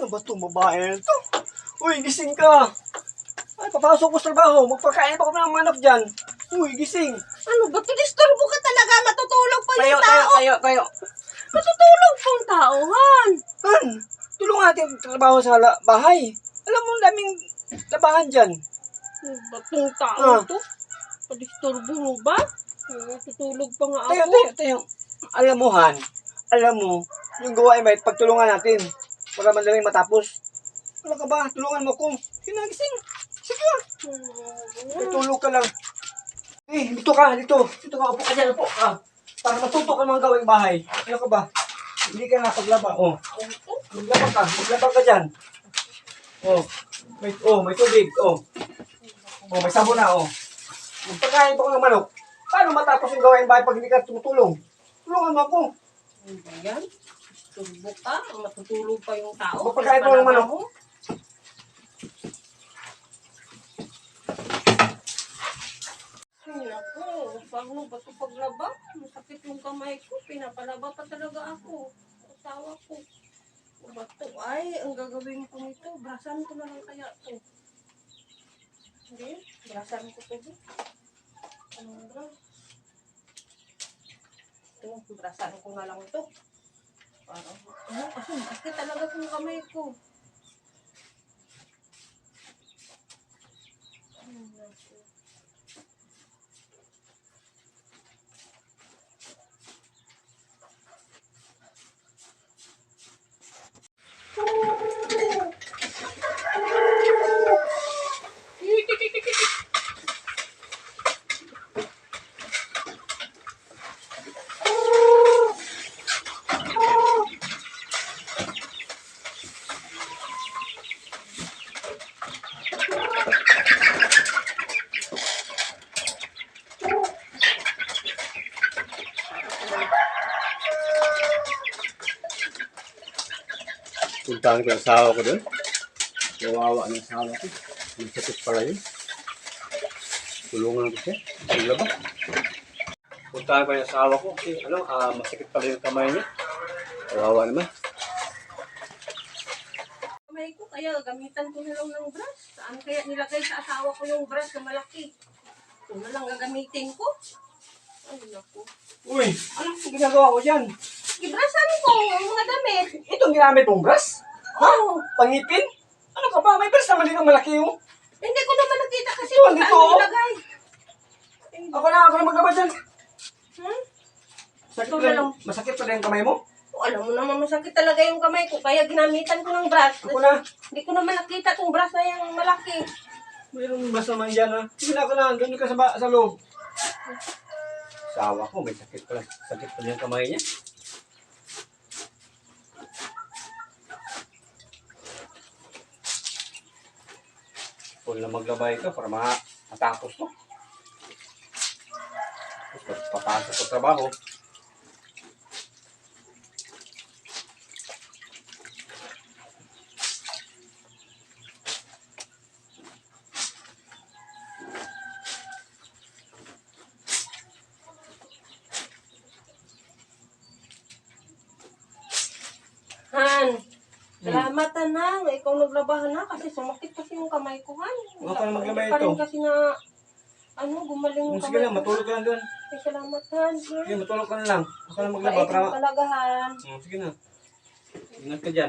Ano ba itong babae na ito? Uy, gising ka! Ay, papasok ko sa trabaho. Magpakain pa ko ng manok dyan. Uy, gising! Ano ba? Disturbo ka talaga. Matutulog pa Tayo, yung tayo, tao. tayo, tayo. Matutulog pa yung tao, Han. Han, tulungan natin ang trabaho sa la- bahay. Alam mo, daming labahan dyan. Ano ba itong tao Ah. to? Padisturbo mo ba? Matutulog pa nga Tayo, ako. tayo, tayo. Alam mo, Han, alam mo, yung gawain ba, pagtulungan natin. Para madaling matapos. Ano ka ba? Tulungan mo ko. Kinagising. Sige ah. May Hmm. tulog ka lang. Eh, dito ka, dito. Dito ka, upo ka dyan, upo ka. Para matuto ka mga gawaing bahay. Ano ka ba? Hindi ka na paglaba. Oh, maglaba ka. Maglaba ka dyan. Oh, may, oh, may tubig. Oh. Oh, may sabon na, oh. Magpakain pa ko ng manok. Paano matapos yung gawain bahay pag hindi ka tumutulong? Tulungan mo ako. Ano ba yan? Turbo ka? Matutulog pa yung tao. Magpapakain pa ng manok. mo? Ay, naku. Paano ba ito paglaba? Masakit yung kamay ko. Pinapalaba pa talaga ako. Asawa ko. Ano ba ito? Ay, ang gagawin ko nito. Brasan ko na lang kaya ito. Hindi. Brasan ko ito. Anong bras? Ito, brasan ko na lang ito. Parang, ano, kasi masakit talaga yung kamay ko. Ay, naku. Puntahan ko yung asawa ko doon. Kawawa ng asawa ko. Ang sakit pala yun. Tulungan ko siya. Sila ba? Puntahan ko yung asawa ko. Kasi ano, ah, masakit pala yung kamay niya. Kawawa naman. kamay ko, kaya gamitan ko na lang ng brush. Saan kaya nilagay sa asawa ko yung brush na malaki? Ito na lang gagamitin ko. Ay, naku. Uy, anong ginagawa ko dyan? Ibrasan ko ang mga damit. Itong ginamit mong brush? Oh, Pangipin? Ano ka ba? May brush naman dito malaki oh. hindi ko naman nakita kasi Ito, kung dito, saan oh. nilagay. Ako na, ako na maglaba dyan. Hmm? Pa, na lang. masakit pa yung kamay mo? Oh, alam mo naman masakit talaga yung kamay ko, kaya ginamitan ko ng brush. Ako na. Hindi ko naman nakita tong brush na yung malaki. Mayroong brush naman dyan ha. Sige na ako na, doon ka sa, ba- sa loob. Sawa ko, may sakit pala. Sakit pala yung kamay niya. Full na maglabay ito para ma- matapos to. Tapos papasok sa trabaho. Han, salamat na. Ikaw naglabahan na kasi sumakit kasi yung kamay ko, Han. Huwag ka na maglabay ito. kasi na, ano, gumaling yung Sige kamay lang, ko. matulog ka lang doon. Ay, salamat, Han. Sige, matulog ka na lang. Ako na maglaba para... talaga, Han. Hmm, sige na. Ingat ka dyan.